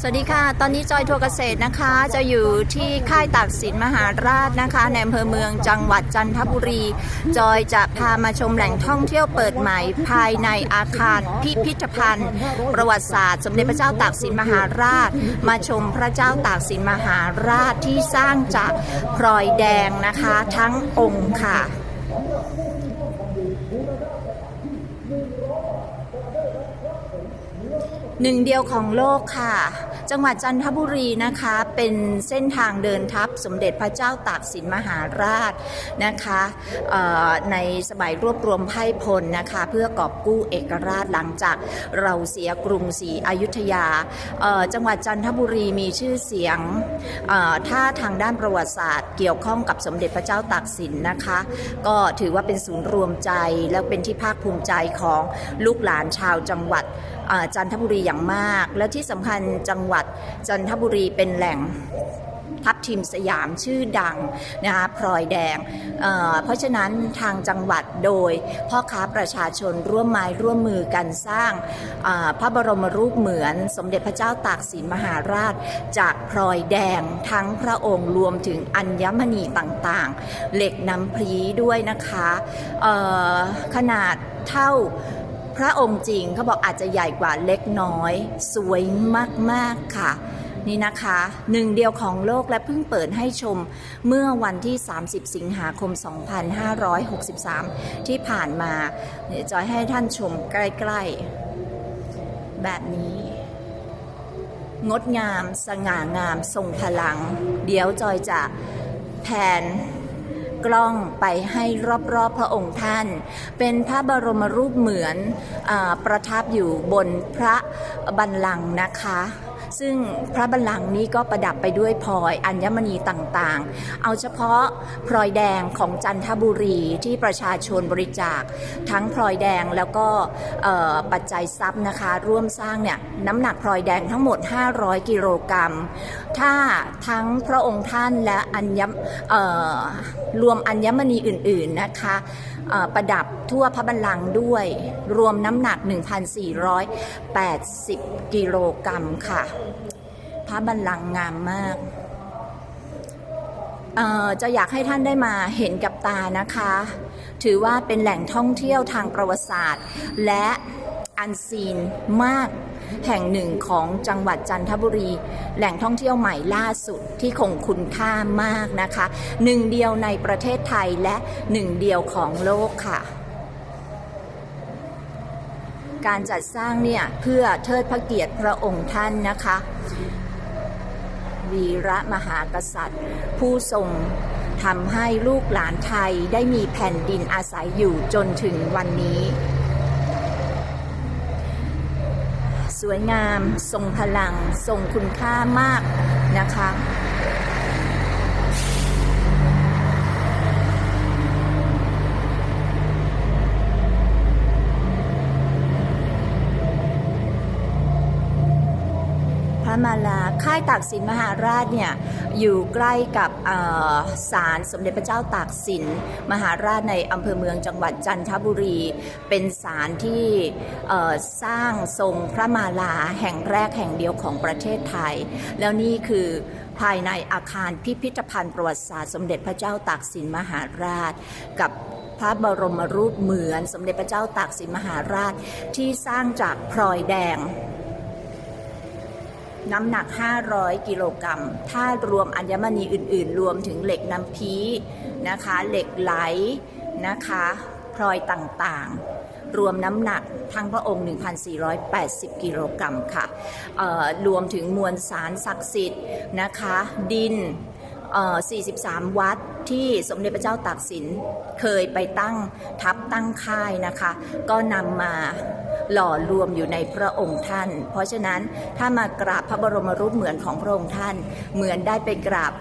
สวัสดีค่ะ ตอนนี้จอยทัวร์เกษตรนะคะ จะอยู่ที่ค่ายตากสินมหาราชนะคะในอำเภอเมืองจังหวัดจันทบุรี จอยจะพามาชมแหล่งท่องเที่ยวเปิดใหม่ ภายในอาคารพิพิธภัณฑ์ ประวัติศาสตร์ สมเด็จพระเจ้าตากสินมหาราช มาชมพระเจ้าตากสินมหาราชที่สร้างจากพลอยแดงนะคะ ทั้งองค์ค่ะ หนึ่งเดียวของโลกค่ะ จังหวัดจันทบุรีนะคะเป็นเส้นทางเดินทัพสมเด็จพระเจ้าตากสินมหาราชนะคะในสมัยรวบรวมไพ่พลนะคะเพื่อกอบกู้เอกราชหลังจากเราเสียกรุงศรีอยุธยา จังหวัดจันทบุรีมีชื่อเสียงถ้าทางด้านประวัติศาสตร์เกี่ยวข้องกับสมเด็จพระเจ้าตากสินนะคะ ก็ถือว่าเป็นศูนย์รวมใจแล้วเป็นที่ภาคภูมิใจของลูกหลานชาวจังหวัดจันทบุรีอย่างมาก และที่สำคัญจังหวัดจันทบุรีเป็นแหล่งทัพทีมสยามชื่อดังนะคะพลอยแดงเเพราะฉะนั้นทางจังหวัดโดยพ่อค้าประชาชนร่วมไม้ร่วมมือกันสร้างาพระบรมรูปเหมือนสมเด็จพระเจ้าตากสินมหาราช จากพลอยแดงทั้งพระองค์รวมถึงอัญมณีต่างๆ เหล็กน้ำพรีด้วยนะคะขนาดเท่า พระองค์จริงเขาบอกอาจจะใหญ่กว่าเล็กน้อย สวยมาก ๆ ค่ะ นี่นะคะหนึ่งเดียวของโลกและเพิ่งเปิดให้ชมเมื่อวันที่ 30 สิงหาคม 2563 ที่ผ่านมาเนี่ยวจอยให้ท่านชมใกล้ ๆ แบบนี้ งดงาม สง่างามทรงพลัง เดี๋ยวจอยจะแผน กล้องไปให้รอบๆพระองค์ท่าน เป็นพระบรมรูปเหมือนอประทับอยู่บนพระบัลลังก์นะคะ ซึ่งพระบัลลังก์นี้ก็ประดับไปด้วยพลอยอัญมณีต่างๆ เอาเฉพาะพลอยแดงของจันทบุรีที่ประชาชนบริจาค ทั้งพลอยแดงแล้วก็ปัจจัยทรัพย์นะคะ ร่วมสร้างเนี่ยน้ำหนักพลอยแดงทั้งหมด 500 กิโลกรัม ถ้าทั้งพระองค์ท่านและอัญมรวมอัญมณีอื่นๆนะคะ ประดับทั่วพระบัลลังก์ด้วย รวมน้ำหนัก 1,480 กิโลกรัมค่ะ พระบัลลังก์งามมากจะอยากให้ท่านได้มาเห็นกับตานะคะ ถือว่าเป็นแหล่งท่องเที่ยวทางประวัติศาสตร์ และอันซีนมาก แห่งหนึ่งของจังหวัดจันทบุรี แหล่งท่องเที่ยวใหม่ล่าสุดที่คงคุณค่ามากนะคะ หนึ่งเดียวในประเทศไทยและหนึ่งเดียวของโลกค่ะการจัดสร้างเนี่ย เพื่อเทิดพระเกียรติพระองค์ท่านนะคะ วีระมหากษัตริย์ ผู้ทรงทำให้ลูกหลานไทยได้มีแผ่นดินอาศัยอยู่จนถึงวันนี้ สวยงาม ทรงพลัง ทรงคุณค่ามากนะคะ มาลา ค่ายตากสินมหาราชเนี่ยอยู่ใกล้กับศาลสมเด็จพระเจ้าตากสินมหาราชในอำเภอเมืองจังหวัดจันทบุรี เป็นศาลที่สร้างทรงพระมาลาแห่งแรกแห่งเดียวของประเทศไทย แล้วนี่คือภายในอาคารพิพิธภัณฑ์ประวัติศาสตร์สมเด็จพระเจ้าตากสินมหาราช กับพระบรมรูปเหมือนสมเด็จพระเจ้าตากสินมหาราชที่สร้างจากพลอยแดง น้ำหนัก 500 กิโลกรัม ถ้ารวมอัญมณีอื่น ๆ รวมถึงเหล็กน้ำพีนะคะ เหล็กไหลนะคะพลอยต่างๆ รวมน้ำหนักทั้งพระองค์ 1,480 กิโลกรัมค่ะรวมถึงมวลสารศักดิ์สิทธิ์นะคะ ดิน 43 วัดที่สมเด็จพระเจ้าตากสินเคยไปตั้งทัพตั้งค่ายนะคะ ก็นำมา หล่อรวมอยู่ในพระองค์ท่าน เพราะฉะนั้นถ้ามากราบพระบรมรูปเหมือนของพระองค์ท่าน เหมือนได้ไปกราบ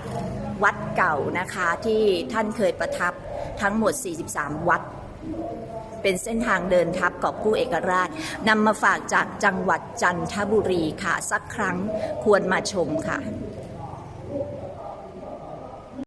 วัดเก่านะคะที่ท่านเคยประทับทั้งหมด 43 วัด เป็นเส้นทางเดินทัพกอบกู้เอกราชนำมาฝากจากจังหวัดจันทบุรีค่ะ สักครั้งควรมาชมค่ะ